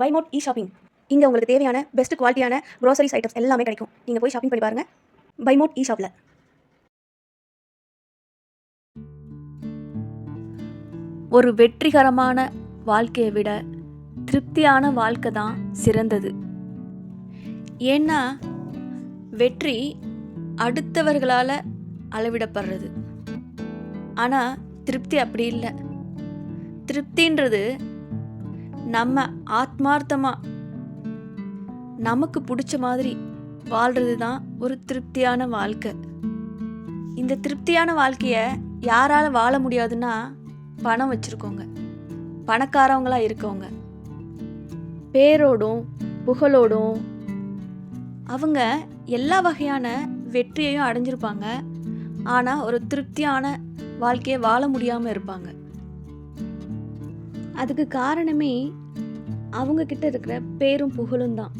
By mode e shopping இங்கே உங்களுக்கு தேவையான பெஸ்ட் குவாலிட்டியான க்ரோசரிஸ் ஐட்டம்ஸ் எல்லாமே கிடைக்கும். நீங்கள் போய் ஷாப்பிங் பண்ணி பாருங்கள் பை மோட் இ ஷாப்பில் ஒரு வெற்றிகரமான வாழ்க்கையை விட திருப்தியான வாழ்க்கை தான் சிறந்தது. ஏன்னா வெற்றி அடுத்தவர்களால் அளவிடப்படுறது. ஆனால் திருப்தி அப்படி இல்லை. திருப்தின்றது நம்ம ஆத்மார்த்தமாக நமக்கு பிடிச்ச மாதிரி வாழ்கிறது தான் ஒரு திருப்தியான வாழ்க்கை. இந்த திருப்தியான வாழ்க்கையை யாரால் வாழ முடியாதுன்னா பணம் வச்சுருக்கோங்க. பணக்காரவங்களாக இருக்கவங்க. பேரோடும் புகழோடும் அவங்க எல்லா வகையான வெற்றியையும் அடைஞ்சிருப்பாங்க. ஆனால் ஒரு திருப்தியான வாழ்க்கையை வாழ முடியாமல் இருப்பாங்க. அதுக்கு காரணமே அவங்கக்கிட்ட இருக்கிற பேரும் புகழும் தான்.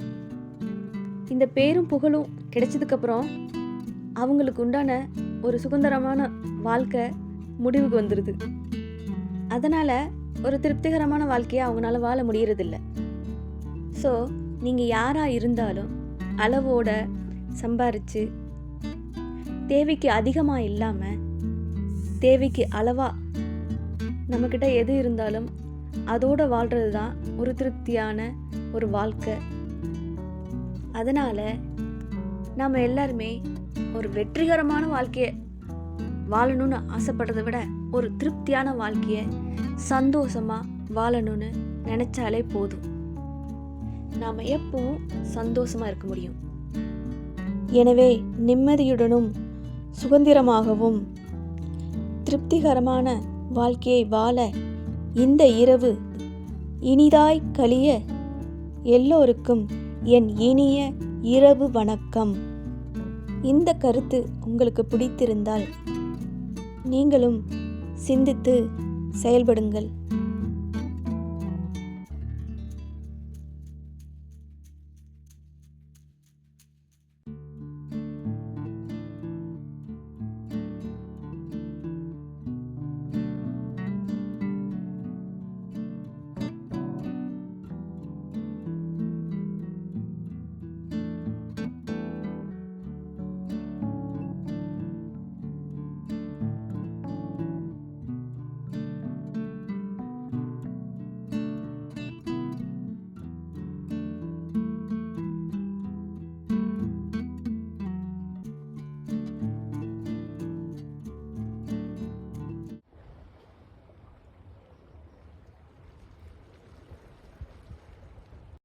இந்த பேரும் புகழும் கிடைச்சதுக்கப்புறம் அவங்களுக்கு உண்டான ஒரு சுதந்திரமான வாழ்க்கை முடிவுக்கு வந்துடுது அதனால் ஒரு திருப்திகரமான வாழ்க்கையை அவங்களால வாழ முடியறதில்ல. ஸோ நீங்கள் யாராக இருந்தாலும் அளவோட சம்பாரித்து தேவைக்கு அதிகமாக இல்லாமல் தேவைக்கு அளவாக நம்மக்கிட்ட எது இருந்தாலும் அதோடு வாழ்கிறது தான் ஒரு திருப்தியான ஒரு வாழ்க்கை. அதனால் நம்ம எல்லாருமே ஒரு வெற்றிகரமான வாழ்க்கையை வாழணும்னு ஆசைப்படுறதை விட ஒரு திருப்தியான வாழ்க்கையை சந்தோஷமாக வாழணும்னு நினச்சாலே போதும். நாம் எப்பவும் சந்தோஷமாக இருக்க முடியும். எனவே நிம்மதியுடனும் சுதந்திரமாகவும் திருப்திகரமான வாழ்க்கையை வாழ இந்த இரவு இனிதாய் கழிய எல்லோருக்கும் என் இனிய இரவு வணக்கம். இந்த கருத்து உங்களுக்கு பிடித்திருந்தால் நீங்களும் சிந்தித்து செயல்படுங்கள்.